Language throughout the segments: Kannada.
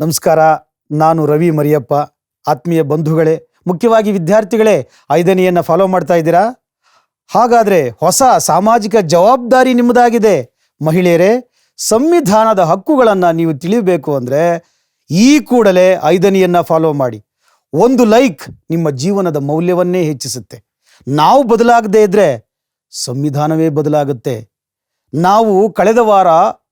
ನಮಸ್ಕಾರ. ನಾನು ರವಿ ಮರಿಯಪ್ಪ. ಆತ್ಮೀಯ ಬಂಧುಗಳೇ, ಮುಖ್ಯವಾಗಿ ವಿದ್ಯಾರ್ಥಿಗಳೇ, ಐದನೆಯನ್ನು ಫಾಲೋ ಮಾಡ್ತಾ ಇದ್ದೀರಾ? ಹಾಗಾದರೆ ಹೊಸ ಸಾಮಾಜಿಕ ಜವಾಬ್ದಾರಿ ನಿಮ್ಮದಾಗಿದೆ. ಮಹಿಳೆಯರೇ, ಸಂವಿಧಾನದ ಹಕ್ಕುಗಳನ್ನು ನೀವು ತಿಳಿಬೇಕು ಅಂದರೆ ಈ ಕೂಡಲೇ ಐದನೆಯನ್ನು ಫಾಲೋ ಮಾಡಿ. ಒಂದು ಲೈಕ್ ನಿಮ್ಮ ಜೀವನದ ಮೌಲ್ಯವನ್ನೇ ಹೆಚ್ಚಿಸುತ್ತೆ. ನಾವು ಬದಲಾಗದೇ ಇದ್ದರೆ ಸಂವಿಧಾನವೇ ಬದಲಾಗುತ್ತೆ. ನಾವು ಕಳೆದ ವಾರ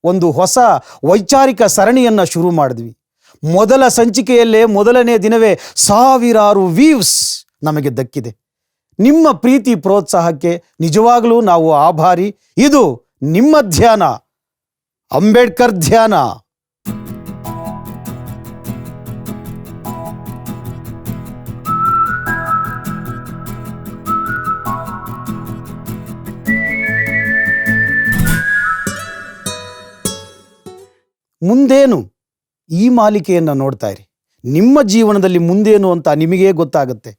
ಒಂದು ಹೊಸ ವೈಚಾರಿಕ ಸರಣಿಯನ್ನು ಶುರು ಮಾಡಿದ್ವಿ. ಮೊದಲ ಸಂಚಿಕೆಯಲ್ಲೇ ಮೊದಲನೇ ದಿನವೇ ಸಾವಿರಾರು ವೀವ್ಸ್ ನಮಗೆ ದಕ್ಕಿದೆ. ನಿಮ್ಮ ಪ್ರೀತಿ ಪ್ರೋತ್ಸಾಹಕ್ಕೆ ನಿಜವಾಗಲೂ ನಾವು ಆಭಾರಿ. ಇದು ನಿಮ್ಮ ಧ್ಯಾನ. ಅಂಬೇಡ್ಕರ್ ಧ್ಯಾನ. ಮುಂದೇನು? ಈ ಮಾಲಿಕೆಯನ್ನು ನೋಡ್ತಾ ಇರಿ. ನಿಮ್ಮ ಜೀವನದಲ್ಲಿ ಮುಂದೇನು ಅಂತ ನಿಮಗೇ ಗೊತ್ತಾಗುತ್ತೆ.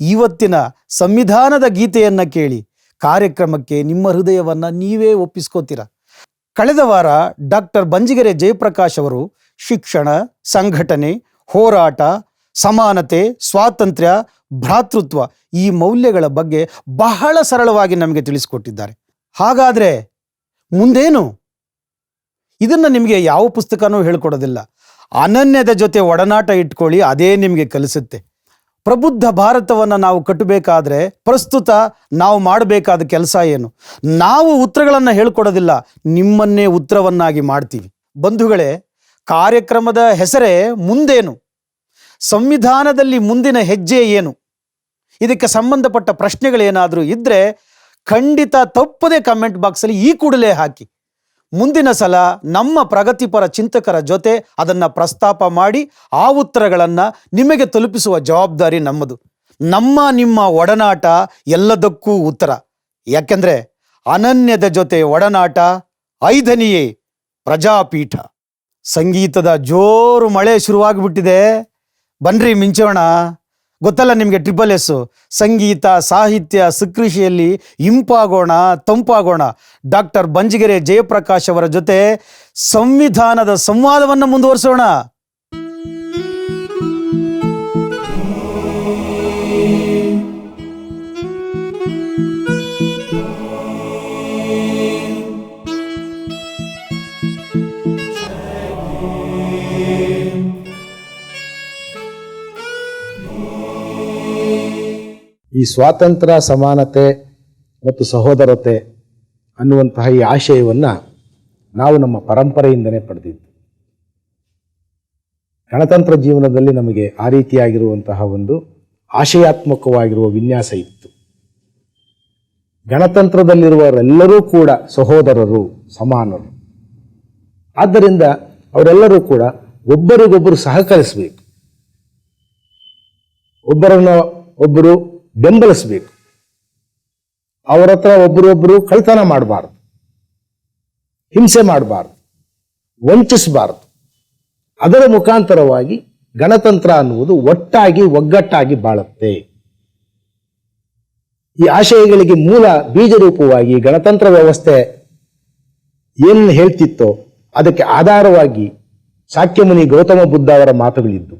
ಇವತ್ತಿನ ಸಂವಿಧಾನದ ಗೀತೆಯನ್ನು ಕೇಳಿ ಕಾರ್ಯಕ್ರಮಕ್ಕೆ ನಿಮ್ಮ ಹೃದಯವನ್ನು ನೀವೇ ಒಪ್ಪಿಸ್ಕೋತೀರ. ಕಳೆದ ವಾರ ಡಾಕ್ಟರ್ ಬಂಜಿಗೆರೆ ಜಯಪ್ರಕಾಶ್ ಅವರು ಶಿಕ್ಷಣ, ಸಂಘಟನೆ, ಹೋರಾಟ, ಸಮಾನತೆ, ಸ್ವಾತಂತ್ರ್ಯ, ಭ್ರಾತೃತ್ವ ಈ ಮೌಲ್ಯಗಳ ಬಗ್ಗೆ ಬಹಳ ಸರಳವಾಗಿ ನಮಗೆ ತಿಳಿಸಿಕೊಟ್ಟಿದ್ದಾರೆ. ಹಾಗಾದರೆ ಮುಂದೇನು? ಇದನ್ನು ನಿಮಗೆ ಯಾವ ಪುಸ್ತಕನೂ ಹೇಳ್ಕೊಡೋದಿಲ್ಲ. ಅನನ್ಯದ ಜೊತೆ ಒಡನಾಟ ಇಟ್ಕೊಳ್ಳಿ, ಅದೇ ನಿಮಗೆ ಕಲಿಸುತ್ತೆ. ಪ್ರಬುದ್ಧ ಭಾರತವನ್ನು ನಾವು ಕಟ್ಟಬೇಕಾದ್ರೆ ಪ್ರಸ್ತುತ ನಾವು ಮಾಡಬೇಕಾದ ಕೆಲಸ ಏನು? ನಾವು ಉತ್ತರಗಳನ್ನು ಹೇಳ್ಕೊಡೋದಿಲ್ಲ, ನಿಮ್ಮನ್ನೇ ಉತ್ತರವನ್ನಾಗಿ ಮಾಡ್ತೀವಿ. ಬಂಧುಗಳೇ, ಕಾರ್ಯಕ್ರಮದ ಹೆಸರೇ ಮುಂದೇನು? ಸಂವಿಧಾನದಲ್ಲಿ ಮುಂದಿನ ಹೆಜ್ಜೆ ಏನು? ಇದಕ್ಕೆ ಸಂಬಂಧಪಟ್ಟ ಪ್ರಶ್ನೆಗಳೇನಾದರೂ ಇದ್ದರೆ ಖಂಡಿತ ತಪ್ಪದೇ ಕಮೆಂಟ್ ಬಾಕ್ಸಲ್ಲಿ ಈ ಕೂಡಲೇ ಹಾಕಿ. ಮುಂದಿನ ಸಲ ನಮ್ಮ ಪ್ರಗತಿಪರ ಚಿಂತಕರ ಜೊತೆ ಅದನ್ನು ಪ್ರಸ್ತಾಪ ಮಾಡಿ ಆ ಉತ್ತರಗಳನ್ನು ನಿಮಗೆ ತಲುಪಿಸುವ ಜವಾಬ್ದಾರಿ ನಮ್ಮದು. ನಮ್ಮ ನಿಮ್ಮ ಒಡನಾಟ ಎಲ್ಲದಕ್ಕೂ ಉತ್ತರ. ಯಾಕೆಂದರೆ ಅನನ್ಯದ ಜೊತೆ ಒಡನಾಟ ಐದನೆಯೇ ಪ್ರಜಾಪೀಠ. ಸಂಗೀತದ ಜೋರು ಮಳೆ ಶುರುವಾಗಿಬಿಟ್ಟಿದೆ. ಬನ್ರಿ ಮಿಂಚೋಣ. ಗೊತ್ತಲ್ಲ ನಿಮಗೆ ಟ್ರಿಪಲ್ ಎಸ್ ಸಂಗೀತ, ಸಾಹಿತ್ಯ ಸುಕೃಷಿಯಲ್ಲಿ ಇಂಪಾಗೋಣ, ತಂಪಾಗೋಣ. ಡಾಕ್ಟರ್ ಬಂಜಿಗೆರೆ ಜಯಪ್ರಕಾಶ್ ಅವರ ಜೊತೆ ಸಂವಿಧಾನದ ಸಂವಾದವನ್ನು ಮುಂದುವರಿಸೋಣ. ಈ ಸ್ವಾತಂತ್ರ್ಯ, ಸಮಾನತೆ ಮತ್ತು ಸಹೋದರತೆ ಅನ್ನುವಂತಹ ಈ ಆಶಯವನ್ನು ನಾವು ನಮ್ಮ ಪರಂಪರೆಯಿಂದನೇ ಪಡೆದಿದ್ದು. ಗಣತಂತ್ರ ಜೀವನದಲ್ಲಿ ನಮಗೆ ಆ ರೀತಿಯಾಗಿರುವಂತಹ ಒಂದು ಆಶಯಾತ್ಮಕವಾಗಿರುವ ವಿನ್ಯಾಸ ಇತ್ತು. ಗಣತಂತ್ರದಲ್ಲಿರುವವರೆಲ್ಲರೂ ಕೂಡ ಸಹೋದರರು, ಸಮಾನರು. ಆದ್ದರಿಂದ ಅವರೆಲ್ಲರೂ ಕೂಡ ಒಬ್ಬರಿಗೊಬ್ಬರು ಸಹಕರಿಸಬೇಕು. ಒಬ್ಬರನ್ನು ಒಬ್ಬರು ಬೆಂಬಲಿಸಬೇಕು. ಅವರ ಹತ್ರ ಒಬ್ಬರೊಬ್ಬರು ಕಳ್ತನ ಮಾಡಬಾರ್ದು. ಹಿಂಸೆ ಮಾಡಬಾರ್ದು. ವಂಚಿಸಬಾರ್ದು. ಅದರ ಮುಖಾಂತರವಾಗಿ ಗಣತಂತ್ರ ಅನ್ನುವುದು ಒಟ್ಟಾಗಿ ಒಗ್ಗಟ್ಟಾಗಿ ಬಾಳುತ್ತೆ. ಈ ಆಶಯಗಳಿಗೆ ಮೂಲ ಬೀಜ ರೂಪವಾಗಿ ಗಣತಂತ್ರ ವ್ಯವಸ್ಥೆ ಏನು ಹೇಳ್ತಿತ್ತೋ ಅದಕ್ಕೆ ಆಧಾರವಾಗಿ ಸಾಕ್ಯಮುನಿ ಗೌತಮ ಬುದ್ಧ ಅವರ ಮಾತುಗಳಿದ್ದು,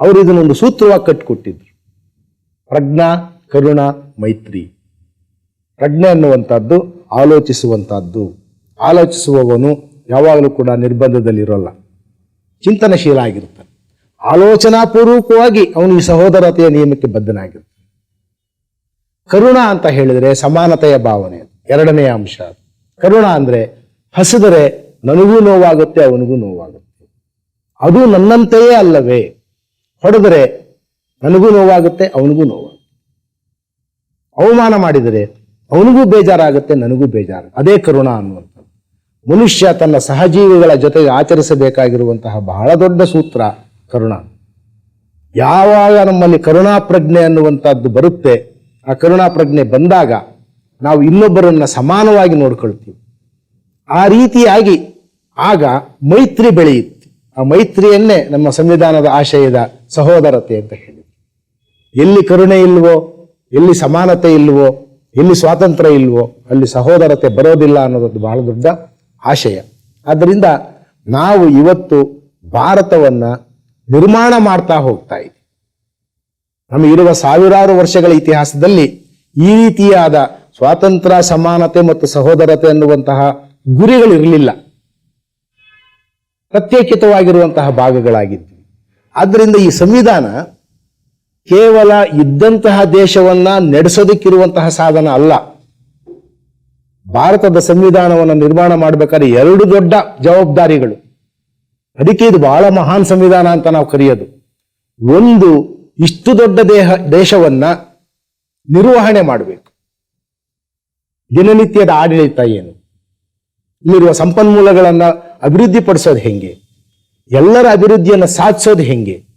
ಅವರು ಇದನ್ನೊಂದು ಸೂತ್ರವಾಗಿ ಕಟ್ಟಿಕೊಟ್ಟಿದ್ರು ಪ್ರಜ್ಞಾ, ಕರುಣ, ಮೈತ್ರಿ. ಪ್ರಜ್ಞೆ ಅನ್ನುವಂಥದ್ದು ಆಲೋಚಿಸುವಂಥದ್ದು. ಆಲೋಚಿಸುವವನು ಯಾವಾಗಲೂ ಕೂಡ ನಿರ್ಬಂಧದಲ್ಲಿರೋಲ್ಲ. ಚಿಂತನಶೀಲ ಆಗಿರ್ತಾನೆ ಆಲೋಚನಾಪೂರ್ವಕವಾಗಿ ಅವನು ಈ ಸಹೋದರತೆಯ ನಿಯಮಕ್ಕೆ ಬದ್ಧನಾಗಿರ್ತಾನೆ. ಕರುಣ ಅಂತ ಹೇಳಿದರೆ ಸಮಾನತೆಯ ಭಾವನೆ ಎರಡನೆಯ ಅಂಶ ಕರುಣ ಅಂದ್ರೆ ಹಸಿದರೆ ನನಗೂ ನೋವಾಗುತ್ತೆ, ಅವನಿಗೂ ನೋವಾಗುತ್ತೆ. ಅದು ನನ್ನಂತೆಯೇ ಅಲ್ಲವೇ? ಹೊಡೆದರೆ ನನಗೂ ನೋವಾಗುತ್ತೆ, ಅವನಿಗೂ ನೋವಾಗುತ್ತೆ. ಅವಮಾನ ಮಾಡಿದರೆ ಅವನಿಗೂ ಬೇಜಾರಾಗುತ್ತೆ, ನನಗೂ ಬೇಜಾರು ಅದೇ ಕರುಣ ಅನ್ನುವಂಥ ಮನುಷ್ಯ ತನ್ನ ಸಹಜೀವಿಗಳ ಜೊತೆಗೆ ಆಚರಿಸಬೇಕಾಗಿರುವಂತಹ ಬಹಳ ದೊಡ್ಡ ಸೂತ್ರ ಕರುಣ. ಯಾವಾಗ ನಮ್ಮಲ್ಲಿ ಕರುಣಾ ಪ್ರಜ್ಞೆ ಅನ್ನುವಂಥದ್ದು ಬರುತ್ತೆ, ಆ ಕರುಣಾ ಪ್ರಜ್ಞೆ ಬಂದಾಗ ನಾವು ಇನ್ನೊಬ್ಬರನ್ನ ಸಮಾನವಾಗಿ ನೋಡ್ಕೊಳ್ತೀವಿ. ಆ ರೀತಿಯಾಗಿ ಆಗ ಮೈತ್ರಿ ಬೆಳೆಯುತ್ತೆ. ಆ ಮೈತ್ರಿಯನ್ನೇ ನಮ್ಮ ಸಂವಿಧಾನದ ಆಶಯದ ಸಹೋದರತೆ ಅಂತ ಹೇಳಿ ಎಲ್ಲಿ ಕರುಣೆ ಇಲ್ವೋ ಎಲ್ಲಿ ಸಮಾನತೆ ಇಲ್ವೋ, ಎಲ್ಲಿ ಸ್ವಾತಂತ್ರ್ಯ ಇಲ್ವೋ, ಅಲ್ಲಿ ಸಹೋದರತೆ ಬರೋದಿಲ್ಲ ಅನ್ನೋದೊಂದು ಬಹಳ ದೊಡ್ಡ ಆಶಯ. ಆದ್ದರಿಂದ ನಾವು ಇವತ್ತು ಭಾರತವನ್ನ ನಿರ್ಮಾಣ ಮಾಡ್ತಾ ಹೋಗ್ತಾ ಇದೆ ನಮಗಿರುವ ಸಾವಿರಾರು ವರ್ಷಗಳ ಇತಿಹಾಸದಲ್ಲಿ ಈ ರೀತಿಯಾದ ಸ್ವಾತಂತ್ರ್ಯ, ಸಮಾನತೆ ಮತ್ತು ಸಹೋದರತೆ ಅನ್ನುವಂತಹ ಗುರಿಗಳು ಇರಲಿಲ್ಲ ಪ್ರತ್ಯೇಕಿತವಾಗಿರುವಂತಹ ಭಾಗಗಳಾಗಿದ್ವಿ. ಆದ್ದರಿಂದ ಈ ಸಂವಿಧಾನ ಕೇವಲ ಇದ್ದಂತಹ ದೇಶವನ್ನ ನಡೆಸೋದಕ್ಕಿರುವಂತಹ ಸಾಧನ ಅಲ್ಲ. ಭಾರತದ ಸಂವಿಧಾನವನ್ನು ನಿರ್ಮಾಣ ಮಾಡಬೇಕಾದ್ರೆ ಎರಡು ದೊಡ್ಡ ಜವಾಬ್ದಾರಿಗಳು. ಅದಕ್ಕೆ ಇದು ಬಹಳ ಮಹಾನ್ ಸಂವಿಧಾನ ಅಂತ ನಾವು ಕರೆಯೋದು. ಒಂದು, ಇಷ್ಟು ದೊಡ್ಡ ದೇಹ, ದೇಶವನ್ನ ನಿರ್ವಹಣೆ ಮಾಡಬೇಕು. ದಿನನಿತ್ಯದ ಆಡಳಿತ ಏನು? ಇಲ್ಲಿರುವ ಸಂಪನ್ಮೂಲಗಳನ್ನ ಅಭಿವೃದ್ಧಿಪಡಿಸೋದು ಹೆಂಗೆ? ಎಲ್ಲರ ಅಭಿವೃದ್ಧಿಯನ್ನು ಸಾಧಿಸೋದು ಹೆಂಗೆ?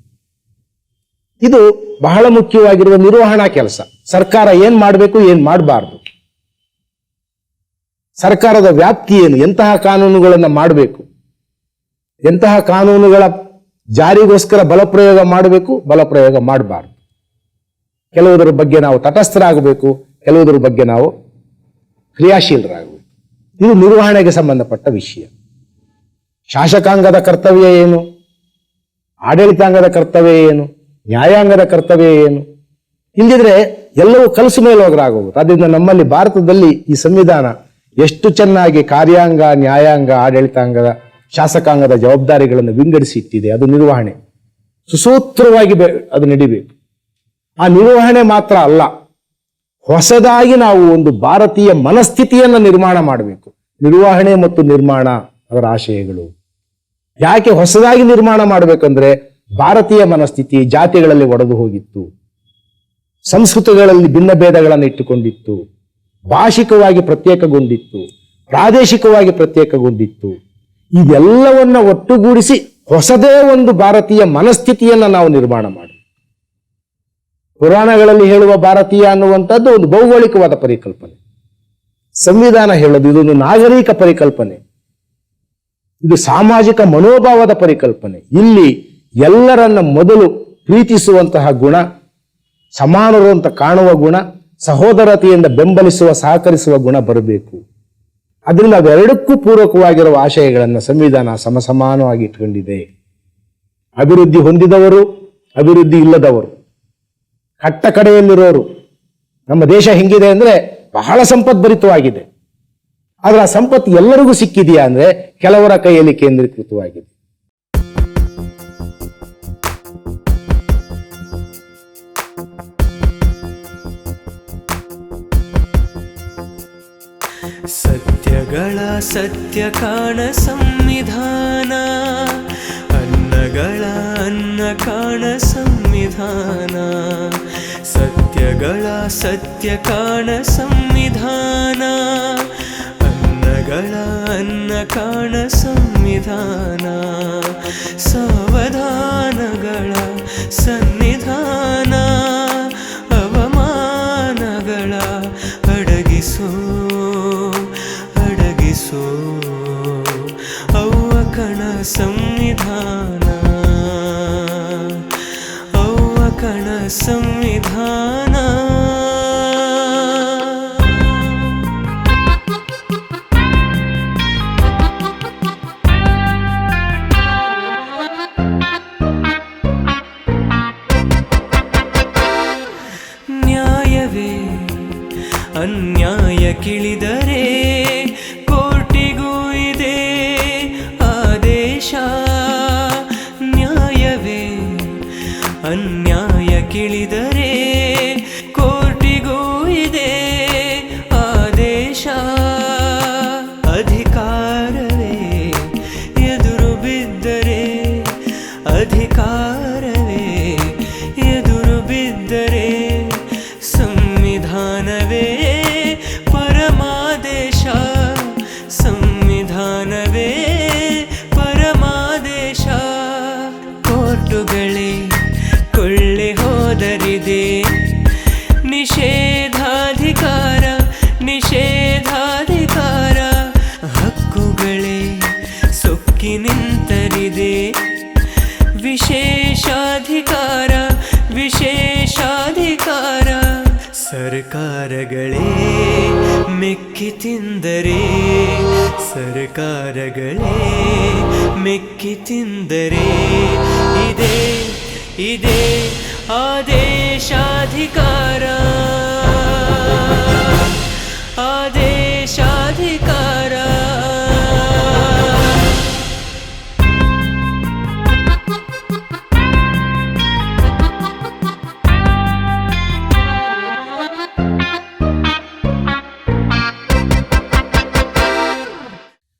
ಇದು ಬಹಳ ಮುಖ್ಯವಾಗಿರುವ ನಿರ್ವಹಣಾ ಕೆಲಸ. ಸರ್ಕಾರ ಏನ್ ಮಾಡಬೇಕು, ಏನ್ ಮಾಡಬಾರ್ದು. ಸರ್ಕಾರದ ವ್ಯಾಪ್ತಿ ಏನು, ಎಂತಹ ಕಾನೂನುಗಳನ್ನು ಮಾಡಬೇಕು. ಎಂತಹ ಕಾನೂನುಗಳ ಜಾರಿಗೋಸ್ಕರ ಬಲಪ್ರಯೋಗ ಮಾಡಬೇಕು, ಬಲಪ್ರಯೋಗ ಮಾಡಬಾರ್ದು. ಕೆಲವುದರ ಬಗ್ಗೆ ನಾವು ತಟಸ್ಥರಾಗಬೇಕು, ಕೆಲವುದರ ಬಗ್ಗೆ ನಾವು ಕ್ರಿಯಾಶೀಲರಾಗಬೇಕು. ಇದು ನಿರ್ವಹಣೆಗೆ ಸಂಬಂಧಪಟ್ಟ ವಿಷಯ. ಶಾಸಕಾಂಗದ ಕರ್ತವ್ಯ ಏನು? ಆಡಳಿತಾಂಗದ ಕರ್ತವ್ಯ ಏನು? ನ್ಯಾಯಾಂಗದ ಕರ್ತವ್ಯ ಏನು? ಇಲ್ಲದಿದ್ರೆ ಎಲ್ಲವೂ ಕಲಸು ಮೇಲೋಗರಾಗೋಗುತ್ತೆ ಅದರಿಂದ ನಮ್ಮಲ್ಲಿ ಭಾರತದಲ್ಲಿ ಈ ಸಂವಿಧಾನ ಎಷ್ಟು ಚೆನ್ನಾಗಿ ಕಾರ್ಯಾಂಗ, ನ್ಯಾಯಾಂಗ ಆಡಳಿತಾಂಗದ ಶಾಸಕಾಂಗದ ಜವಾಬ್ದಾರಿಗಳನ್ನು ವಿಂಗಡಿಸಿ ಇಟ್ಟಿದೆ ಅದು ನಿರ್ವಹಣೆ. ಸುಸೂತ್ರವಾಗಿ ಅದು ನಡಿಬೇಕು. ಆ ನಿರ್ವಹಣೆ ಮಾತ್ರ ಅಲ್ಲ, ಹೊಸದಾಗಿ ನಾವು ಒಂದು ಭಾರತೀಯ ಮನಸ್ಥಿತಿಯನ್ನು ನಿರ್ಮಾಣ ಮಾಡಬೇಕು. ನಿರ್ವಹಣೆ ಮತ್ತು ನಿರ್ಮಾಣ, ಅದರ ಆಶಯಗಳು. ಯಾಕೆ ಹೊಸದಾಗಿ ನಿರ್ಮಾಣ ಮಾಡಬೇಕಂದ್ರೆ ಭಾರತೀಯ ಮನಸ್ಥಿತಿ ಜಾತಿಗಳಲ್ಲಿ ಒಡೆದು ಹೋಗಿತ್ತು. ಸಂಸ್ಕೃತಿಗಳಲ್ಲಿ ಭಿನ್ನ ಭೇದಗಳನ್ನು ಇಟ್ಟುಕೊಂಡಿತ್ತು. ಭಾಷಿಕವಾಗಿ ಪ್ರತ್ಯೇಕಗೊಂಡಿತ್ತು. ಪ್ರಾದೇಶಿಕವಾಗಿ ಪ್ರತ್ಯೇಕಗೊಂಡಿತ್ತು. ಇದೆಲ್ಲವನ್ನ ಒಟ್ಟುಗೂಡಿಸಿ ಹೊಸದೇ ಒಂದು ಭಾರತೀಯ ಮನಸ್ಥಿತಿಯನ್ನ ನಾವು ನಿರ್ಮಾಣ ಮಾಡಿ ಪುರಾಣಗಳಲ್ಲಿ ಹೇಳುವ ಭಾರತೀಯ ಅನ್ನುವಂಥದ್ದು ಒಂದು ಭೌಗೋಳಿಕವಾದ ಪರಿಕಲ್ಪನೆ. ಸಂವಿಧಾನ ಹೇಳೋದು ಇದೊಂದು ನಾಗರಿಕ ಪರಿಕಲ್ಪನೆ. ಇದು ಸಾಮಾಜಿಕ ಮನೋಭಾವದ ಪರಿಕಲ್ಪನೆ. ಇಲ್ಲಿ ಎಲ್ಲರನ್ನ ಮೊದಲು ಪ್ರೀತಿಸುವಂತಹ ಗುಣ, ಸಮಾನರು ಅಂತ ಕಾಣುವ ಗುಣ, ಸಹೋದರತೆಯಿಂದ ಬೆಂಬಲಿಸುವ, ಸಹಕರಿಸುವ ಗುಣ ಬರಬೇಕು. ಅದರಿಂದ ಅವೆರಡಕ್ಕೂ ಪೂರಕವಾಗಿರುವ ಆಶಯಗಳನ್ನು ಸಂವಿಧಾನ ಸಮಸಮಾನವಾಗಿ ಇಟ್ಕೊಂಡಿದೆ. ಅಭಿವೃದ್ಧಿ ಹೊಂದಿದವರು ಅಭಿವೃದ್ಧಿ ಇಲ್ಲದವರು. ಕಟ್ಟ ಕಡೆಯಲ್ಲಿರೋರು. ನಮ್ಮ ದೇಶ ಹೆಂಗಿದೆ ಅಂದ್ರೆ ಬಹಳ ಸಂಪದ್ಭರಿತವಾಗಿದೆ ಆದರೆ ಆ ಸಂಪತ್ತು ಎಲ್ಲರಿಗೂ ಸಿಕ್ಕಿದೆಯಾ ಅಂದ್ರೆ ಕೆಲವರ ಕೈಯಲ್ಲಿ ಕೇಂದ್ರೀಕೃತವಾಗಿದೆ. ಸತ್ಯಗಳ ಸತ್ಯ ಕಾಣ ಸಂವಿಧಾನ ಅನ್ನಗಳ ಅನ್ನ ಕಾಣ ಸಂವಿಧಾನ ಸತ್ಯಗಳ ಸತ್ಯ ಕಾಣ ಸಂವಿಧಾನ ಅನ್ನಗಳ ಅನ್ನ ಕಾಣ ಸಂವಿಧಾನ ಸಾವಧಾನಗಳ ಸನ್ನಿಧಾನ संविधान। औवकण संविधान अधिकार ಸರ್ಕಾರಗಳೇ ಮೆಕ್ಕಿ ತಿಂದರೆ ಸರ್ಕಾರಗಳೇ ಮೆಕ್ಕಿ ತಿಂದರೆ ಇದೆ ಇದೆ ಆದೇಶಾಧಿಕಾರ. ಆದೇಶಾಧಿಕಾರ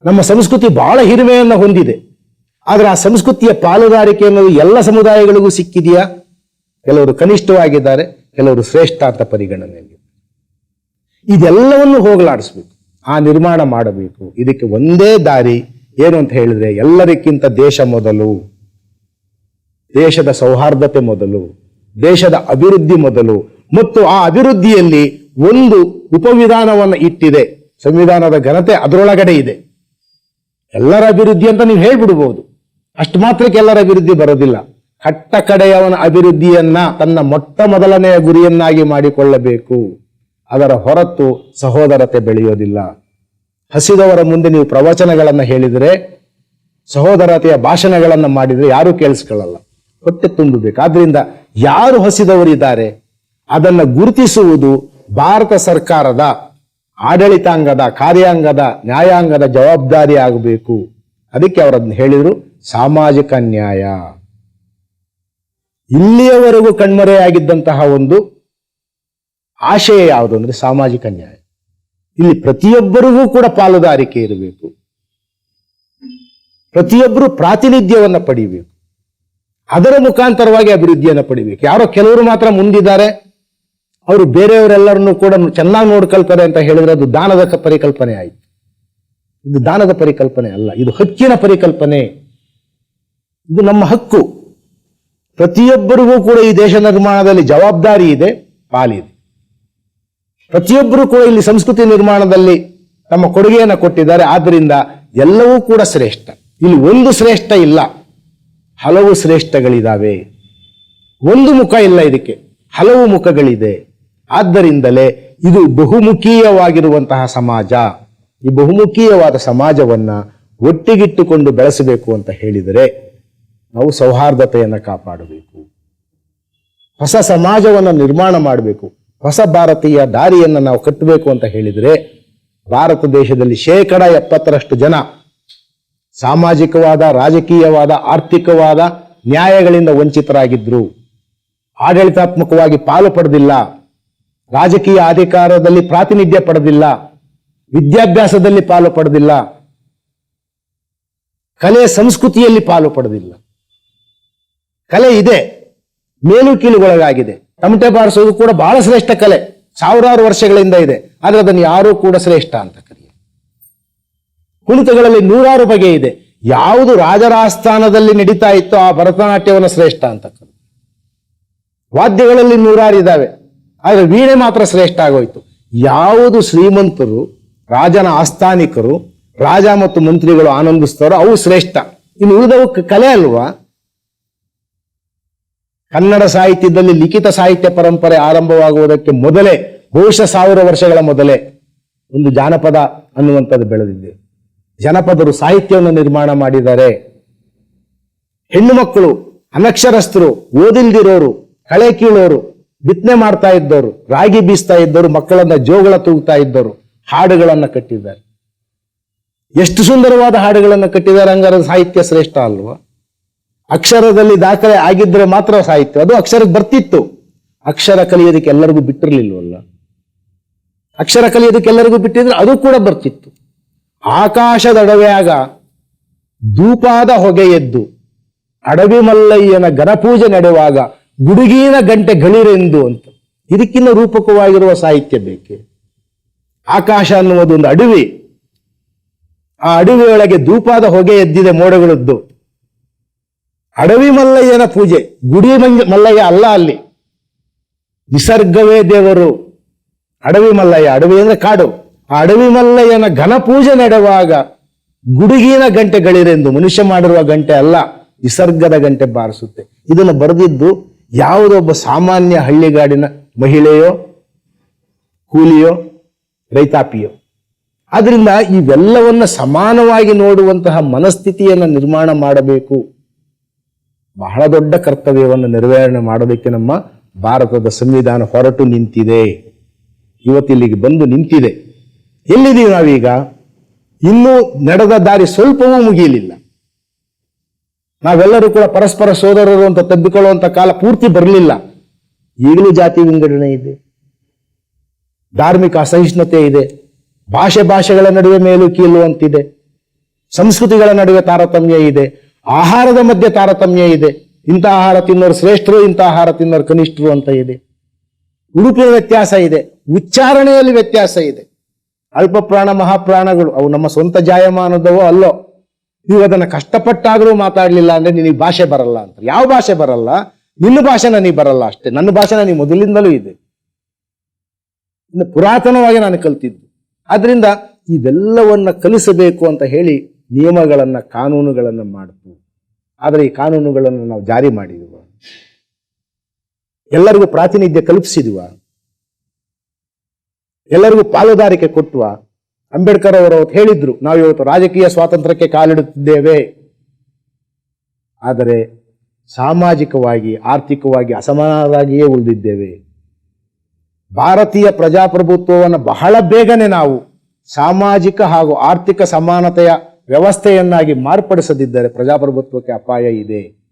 ನಮ್ಮ ಸಂಸ್ಕೃತಿ ಬಹಳ ಹಿರಿಮೆಯನ್ನು ಹೊಂದಿದೆ. ಆದರೆ ಆ ಸಂಸ್ಕೃತಿಯ ಪಾಲುದಾರಿಕೆ ಅನ್ನೋದು ಎಲ್ಲ ಸಮುದಾಯಗಳಿಗೂ ಸಿಕ್ಕಿದೆಯಾ? ಕೆಲವರು ಕನಿಷ್ಠವಾಗಿದ್ದಾರೆ, ಕೆಲವರು ಶ್ರೇಷ್ಠ ಅಂತ ಪರಿಗಣನೆಯಲ್ಲಿ ಇದೆಲ್ಲವನ್ನು ಹೋಗಲಾಡಿಸ್ಬೇಕು, ಆ ನಿರ್ಮಾಣ ಮಾಡಬೇಕು. ಇದಕ್ಕೆ ಒಂದೇ ದಾರಿ ಏನು ಅಂತ ಹೇಳಿದ್ರೆ, ಎಲ್ಲರಿಗಿಂತ ದೇಶ ಮೊದಲು, ದೇಶದ ಸೌಹಾರ್ದತೆ ಮೊದಲು, ದೇಶದ ಅಭಿವೃದ್ಧಿ ಮೊದಲು, ಮತ್ತು ಆ ಅಭಿವೃದ್ಧಿಯಲ್ಲಿ ಒಂದು ಉಪವಿಧಾನವನ್ನು ಇಟ್ಟಿದೆ. ಸಂವಿಧಾನದ ಘನತೆ ಅದರೊಳಗಡೆ ಇದೆ. ಎಲ್ಲರ ಅಭಿವೃದ್ಧಿ ಅಂತ ನೀವು ಹೇಳ್ಬಿಡ್ಬೋದು. ಅಷ್ಟು ಮಾತ್ರಕ್ಕೆ ಎಲ್ಲರ ಅಭಿವೃದ್ಧಿ ಬರೋದಿಲ್ಲ. ಕಟ್ಟ ಕಡೆಯವನ ಅಭಿವೃದ್ಧಿಯನ್ನ ತನ್ನ ಮೊಟ್ಟ ಮೊದಲನೆಯ ಗುರಿಯನ್ನಾಗಿ ಮಾಡಿಕೊಳ್ಳಬೇಕು. ಅದರ ಹೊರತು ಸಹೋದರತೆ ಬೆಳೆಯೋದಿಲ್ಲ. ಹಸಿದವರ ಮುಂದೆ ನೀವು ಪ್ರವಚನಗಳನ್ನು ಹೇಳಿದರೆ, ಸಹೋದರತೆಯ ಭಾಷಣಗಳನ್ನು ಮಾಡಿದರೆ ಯಾರು ಕೇಳಿಸ್ಕೊಳ್ಳಲ್ಲ. ಹೊಟ್ಟೆ ತುಂಬಬೇಕು ಆದ್ರಿಂದ ಯಾರು ಹಸಿದವರಿದ್ದಾರೆ, ಅದನ್ನು ಗುರುತಿಸುವುದು ಭಾರತ ಸರ್ಕಾರದ ಆಡಳಿತಾಂಗದ, ಕಾರ್ಯಾಂಗದ, ನ್ಯಾಯಾಂಗದ ಜವಾಬ್ದಾರಿ ಆಗಬೇಕು. ಅದಕ್ಕೆ ಅವರದ್ನ ಹೇಳಿದರು ಸಾಮಾಜಿಕ ನ್ಯಾಯ. ಇಲ್ಲಿಯವರೆಗೂ ಕಣ್ಮರೆಯಾಗಿದ್ದಂತಹ ಒಂದು ಆಶಯ ಯಾವುದು ಅಂದ್ರೆ ಸಾಮಾಜಿಕ ನ್ಯಾಯ. ಇಲ್ಲಿ ಪ್ರತಿಯೊಬ್ಬರಿಗೂ ಕೂಡ ಪಾಲುದಾರಿಕೆ ಇರಬೇಕು. ಪ್ರತಿಯೊಬ್ಬರು ಪ್ರಾತಿನಿಧ್ಯವನ್ನ ಪಡಿಬೇಕು. ಅದರ ಮುಖಾಂತರವಾಗಿ ಅಭಿವೃದ್ಧಿಯನ್ನು ಪಡಿಬೇಕು. ಯಾರೋ ಕೆಲವರು ಮಾತ್ರ ಮುಂದಿದ್ದಾರೆ. ಅವರು ಬೇರೆಯವರೆಲ್ಲರನ್ನು ಕೂಡ ಚೆನ್ನಾಗಿ ನೋಡ್ಕೊಳ್ತಾರೆ ಅಂತ ಹೇಳಿದ್ರೆ ಅದು ದಾನದ ಪರಿಕಲ್ಪನೆ ಆಯಿತು. ಇದು ದಾನದ ಪರಿಕಲ್ಪನೆ ಅಲ್ಲ, ಇದು ಹಕ್ಕಿನ ಪರಿಕಲ್ಪನೆ. ಇದು ನಮ್ಮ ಹಕ್ಕು. ಪ್ರತಿಯೊಬ್ಬರಿಗೂ ಕೂಡ ಈ ದೇಶ ನಿರ್ಮಾಣದಲ್ಲಿ ಜವಾಬ್ದಾರಿ ಇದೆ ಪಾಲಿದೆ ಪ್ರತಿಯೊಬ್ಬರು ಕೂಡ ಇಲ್ಲಿ ಸಂಸ್ಕೃತಿ ನಿರ್ಮಾಣದಲ್ಲಿ ತಮ್ಮ ಕೊಡುಗೆಯನ್ನು ಕೊಟ್ಟಿದ್ದಾರೆ ಆದ್ದರಿಂದ ಎಲ್ಲವೂ ಕೂಡ ಶ್ರೇಷ್ಠ. ಇಲ್ಲಿ ಒಂದು ಶ್ರೇಷ್ಠ ಇಲ್ಲ, ಹಲವು ಶ್ರೇಷ್ಠಗಳಿದಾವೆ. ಒಂದು ಮುಖ ಇಲ್ಲ ಇದಕ್ಕೆ, ಹಲವು ಮುಖಗಳಿದೆ. ಆದ್ದರಿಂದಲೇ ಇದು ಬಹುಮುಖೀಯವಾಗಿರುವಂತಹ ಸಮಾಜ. ಈ ಬಹುಮುಖೀಯವಾದ ಸಮಾಜವನ್ನ ಒಟ್ಟಿಗಿಟ್ಟುಕೊಂಡು ಬೆಳೆಸಬೇಕು ಅಂತ ಹೇಳಿದರೆ ನಾವು ಸೌಹಾರ್ದತೆಯನ್ನು ಕಾಪಾಡಬೇಕು. ಹೊಸ ಸಮಾಜವನ್ನು ನಿರ್ಮಾಣ ಮಾಡಬೇಕು. ಹೊಸ ಭಾರತೀಯ ದಾರಿಯನ್ನು ನಾವು ಕಟ್ಟಬೇಕು ಅಂತ ಹೇಳಿದರೆ ಭಾರತ ದೇಶದಲ್ಲಿ ಶೇಕಡ ಎಪ್ಪತ್ತರಷ್ಟು ಜನ ಸಾಮಾಜಿಕವಾದ, ರಾಜಕೀಯವಾದ, ಆರ್ಥಿಕವಾದ ನ್ಯಾಯಗಳಿಂದ ವಂಚಿತರಾಗಿದ್ರು ಆಡಳಿತಾತ್ಮಕವಾಗಿ ಪಾಲು ಪಡೆದಿಲ್ಲ. ರಾಜಕೀಯ ಅಧಿಕಾರದಲ್ಲಿ ಪ್ರಾತಿನಿಧ್ಯ ಪಡೆದಿಲ್ಲ, ವಿದ್ಯಾಭ್ಯಾಸದಲ್ಲಿ ಪಾಲು ಪಡೆದಿಲ್ಲ, ಕಲೆ ಸಂಸ್ಕೃತಿಯಲ್ಲಿ ಪಾಲು ಪಡೆದಿಲ್ಲ. ಕಲೆ ಇದೆ ಮೇಲು ಕೀಲುಗೊಳಗಾಗಿದೆ ತಮಟೆ ಬಾರಿಸೋದು ಕೂಡ ಬಹಳ ಶ್ರೇಷ್ಠ ಕಲೆ, ಸಾವಿರಾರು ವರ್ಷಗಳಿಂದ ಇದೆ, ಆದ್ರೆ ಅದನ್ನು ಯಾರೂ ಕೂಡ ಶ್ರೇಷ್ಠ ಅಂತ ಕರೆಯ ಕುಣಿತಗಳಲ್ಲಿ ನೂರಾರು ಬಗೆ ಇದೆ, ಯಾವುದು ರಾಜರಾಸ್ಥಾನದಲ್ಲಿ ನಡೀತಾ ಇತ್ತೋ ಆ ಭರತನಾಟ್ಯವನ್ನು ಶ್ರೇಷ್ಠ ಅಂತ ಕರೆದು ವಾದ್ಯಗಳಲ್ಲಿ ನೂರಾರು ಇದ್ದಾವೆ ಆದ್ರೆ ವೀಣೆ ಮಾತ್ರ ಶ್ರೇಷ್ಠ ಆಗೋಯ್ತು. ಯಾವುದು ಶ್ರೀಮಂತರು, ರಾಜನ ಆಸ್ಥಾನಿಕರು, ರಾಜ ಮತ್ತು ಮಂತ್ರಿಗಳು ಆನಂದಿಸ್ತಾರೋ ಅವು ಶ್ರೇಷ್ಠ. ಇನ್ನು ಉಳಿದವು ಕಲೆ ಅಲ್ವಾ? ಕನ್ನಡ ಸಾಹಿತ್ಯದಲ್ಲಿ ಲಿಖಿತ ಸಾಹಿತ್ಯ ಪರಂಪರೆ ಆರಂಭವಾಗುವುದಕ್ಕೆ ಮೊದಲೇ ಬಹುಶಃ ಸಾವಿರ ವರ್ಷಗಳ ಮೊದಲೇ ಒಂದು ಜಾನಪದ ಅನ್ನುವಂಥದ್ದು ಬೆಳೆದಿದೆ. ಜನಪದರು ಸಾಹಿತ್ಯವನ್ನು ನಿರ್ಮಾಣ ಮಾಡಿದ್ದಾರೆ ಹೆಣ್ಣು ಮಕ್ಕಳು, ಅನಕ್ಷರಸ್ಥರು, ಓದಿಲ್ದಿರೋರು, ಕಳೆ ಕೀಳೋರು ಬಿತ್ತನೆ ಮಾಡ್ತಾ ಇದ್ದವರು, ರಾಗಿ ಬೀಸ್ತಾ ಇದ್ದವರು, ಮಕ್ಕಳನ್ನ ಜೋಗಳ ತೂಗ್ತಾ ಇದ್ದವರು, ಹಾಡುಗಳನ್ನ ಕಟ್ಟಿದ್ದಾರೆ. ಎಷ್ಟು ಸುಂದರವಾದ ಹಾಡುಗಳನ್ನು ಕಟ್ಟಿದ್ದಾರೆ ಹಂಗಾರ ಸಾಹಿತ್ಯ ಶ್ರೇಷ್ಠ ಅಲ್ವಾ? ಅಕ್ಷರದಲ್ಲಿ ದಾಖಲೆ ಆಗಿದ್ರೆ ಮಾತ್ರ ಸಾಹಿತ್ಯ, ಅದು ಅಕ್ಷರಕ್ಕೆ ಬರ್ತಿತ್ತು. ಅಕ್ಷರ ಕಲಿಯೋದಕ್ಕೆ ಎಲ್ಲರಿಗೂ ಬಿಟ್ಟಿರ್ಲಿಲ್ವಲ್ಲ? ಅಕ್ಷರ ಕಲಿಯೋದಕ್ಕೆ ಎಲ್ಲರಿಗೂ ಬಿಟ್ಟಿದ್ರೆ ಅದು ಕೂಡ ಬರ್ತಿತ್ತು. ಆಕಾಶದಡವೆಯಾಗ ಧೂಪಾದ ಹೊಗೆ ಎದ್ದು ಅಡವಿ ಮಲ್ಲಯ್ಯನ ಗಣಪೂಜೆ ನಡೆಯುವಾಗ ಗುಡುಗಿನ ಗಂಟೆ ಗಳಿರೆಂದು ಅಂತ. ಇದಕ್ಕಿಂತ ರೂಪಕವಾಗಿರುವ ಸಾಹಿತ್ಯ ಬೇಕೆ? ಆಕಾಶ ಅನ್ನುವುದು ಒಂದು ಅಡವಿ. ಆ ಅಡವಿಯೊಳಗೆ ಧೂಪಾದ ಹೊಗೆ ಎದ್ದಿದೆ ಮೋಡಗಳದ್ದು. ಅಡವಿ ಮಲ್ಲಯ್ಯನ ಪೂಜೆ. ಗುಡಿ ಮಂಜ, ಮಲ್ಲಯ್ಯ ಅಲ್ಲ ಅಲ್ಲಿ. ನಿಸರ್ಗವೇ ದೇವರು. ಅಡವಿ ಮಲ್ಲಯ್ಯ. ಅಡವಿ ಅಂದ್ರೆ ಕಾಡು. ಆ ಅಡವಿ ಮಲ್ಲಯ್ಯನ ಘನ ಪೂಜೆ ನಡೆಯುವಾಗ ಗುಡುಗಿನ ಗಂಟೆಗಳಿರೆಂದು ಮನುಷ್ಯ ಮಾಡಿರುವ ಗಂಟೆ ಅಲ್ಲ. ನಿಸರ್ಗದ ಗಂಟೆ ಬಾರಿಸುತ್ತೆ. ಇದನ್ನು ಬರೆದಿದ್ದು ಯಾವುದೊಬ್ಬ ಸಾಮಾನ್ಯ ಹಳ್ಳಿಗಾಡಿನ ಮಹಿಳೆಯೋ, ಕೂಲಿಯೋ, ರೈತಾಪಿಯೋ. ಆದ್ದರಿಂದ ಇವೆಲ್ಲವನ್ನ ಸಮಾನವಾಗಿ ನೋಡುವಂತಹ ಮನಸ್ಥಿತಿಯನ್ನು ನಿರ್ಮಾಣ ಮಾಡಬೇಕು. ಬಹಳ ದೊಡ್ಡ ಕರ್ತವ್ಯವನ್ನು ನೆರವೇರಣೆ ಮಾಡೋದಕ್ಕೆ ನಮ್ಮ ಭಾರತದ ಸಂವಿಧಾನ ಹೊರಟು ನಿಂತಿದೆ. ಇವತ್ತಿಲ್ಲಿಗೆ ಬಂದು ನಿಂತಿದೆ. ಎಲ್ಲಿದ್ದೀವಿ ನಾವೀಗ? ಇನ್ನೂ ನಡೆದ ದಾರಿ ಸ್ವಲ್ಪವೂ ಮುಗಿಯಲಿಲ್ಲ. ನಾವೆಲ್ಲರೂ ಕೂಡ ಪರಸ್ಪರ ಸೋದರರು ಅಂತ ತಬ್ಬಿಕೊಳ್ಳುವಂತ ಕಾಲ ಪೂರ್ತಿ ಬರಲಿಲ್ಲ. ಈಗಲೂ ಜಾತಿ ವಿಂಗಡಣೆ ಇದೆ. ಧಾರ್ಮಿಕ ಅಸಹಿಷ್ಣುತೆ ಇದೆ. ಭಾಷೆ ಭಾಷೆಗಳ ನಡುವೆ ಮೇಲೂ ಕೀಲು ಅಂತಿದೆ. ಸಂಸ್ಕೃತಿಗಳ ನಡುವೆ ತಾರತಮ್ಯ ಇದೆ. ಆಹಾರದ ಮಧ್ಯೆ ತಾರತಮ್ಯ ಇದೆ. ಇಂಥ ಆಹಾರ ತಿನ್ನೋರು ಶ್ರೇಷ್ಠರು, ಇಂಥ ಆಹಾರ ತಿನ್ನೋರು ಕನಿಷ್ಠರು ಅಂತ ಇದೆ. ಉಡುಪಿನ ವ್ಯತ್ಯಾಸ ಇದೆ. ಉಚ್ಚಾರಣೆಯಲ್ಲಿ ವ್ಯತ್ಯಾಸ ಇದೆ. ಅಲ್ಪ ಪ್ರಾಣ ಮಹಾಪ್ರಾಣಗಳು ಅವು ನಮ್ಮ ಸ್ವಂತ ಜಾಯಮಾನದವೋ ಅಲ್ಲೋ. ನೀವು ಅದನ್ನು ಕಷ್ಟಪಟ್ಟಾದರೂ ಮಾತಾಡ್ಲಿಲ್ಲ ಅಂದ್ರೆ ನಿನಗೆ ಭಾಷೆ ಬರಲ್ಲ ಅಂತ. ಯಾವ ಭಾಷೆ ಬರಲ್ಲ? ನಿನ್ನ ಭಾಷೆ ನನಗೆ ಬರಲ್ಲ ಅಷ್ಟೇ. ನನ್ನ ಭಾಷೆ ನನಗೆ ಮೊದಲಿಂದಲೂ ಇದೆ. ಪುರಾತನವಾಗಿ ನಾನು ಕಲ್ತಿದ್ದು. ಆದ್ರಿಂದ ಇವೆಲ್ಲವನ್ನ ಕಲಿಸಬೇಕು ಅಂತ ಹೇಳಿ ನಿಯಮಗಳನ್ನು, ಕಾನೂನುಗಳನ್ನು ಮಾಡ್ತು. ಆದರೆ ಈ ಕಾನೂನುಗಳನ್ನು ನಾವು ಜಾರಿ ಮಾಡಿದೆವು. ಎಲ್ಲರಿಗೂ ಪ್ರಾತಿನಿಧ್ಯ ಕಲ್ಪಿಸಿದ್ವ. ಎಲ್ಲರಿಗೂ ಪಾಲುದಾರಿಕೆ ಕೊಟ್ಟುವ ಅಂಬೇಡ್ಕರ್ ಅವರು ಅವತ್ತು ಹೇಳಿದ್ರು, ನಾವು ಇವತ್ತು ರಾಜಕೀಯ ಸ್ವಾತಂತ್ರ್ಯಕ್ಕೆ ಕಾಲಿಡುತ್ತಿದ್ದೇವೆ. ಆದರೆ ಸಾಮಾಜಿಕವಾಗಿ, ಆರ್ಥಿಕವಾಗಿ ಅಸಮಾನರಾಗಿಯೇ ಉಳಿದಿದ್ದೇವೆ. ಭಾರತೀಯ ಪ್ರಜಾಪ್ರಭುತ್ವವನ್ನು ಬಹಳ ಬೇಗನೆ ನಾವು ಸಾಮಾಜಿಕ ಹಾಗೂ ಆರ್ಥಿಕ ಸಮಾನತೆಯ ವ್ಯವಸ್ಥೆಯನ್ನಾಗಿ ಮಾರ್ಪಡಿಸದಿದ್ದರೆ ಪ್ರಜಾಪ್ರಭುತ್ವಕ್ಕೆ ಅಪಾಯ ಇದೆ.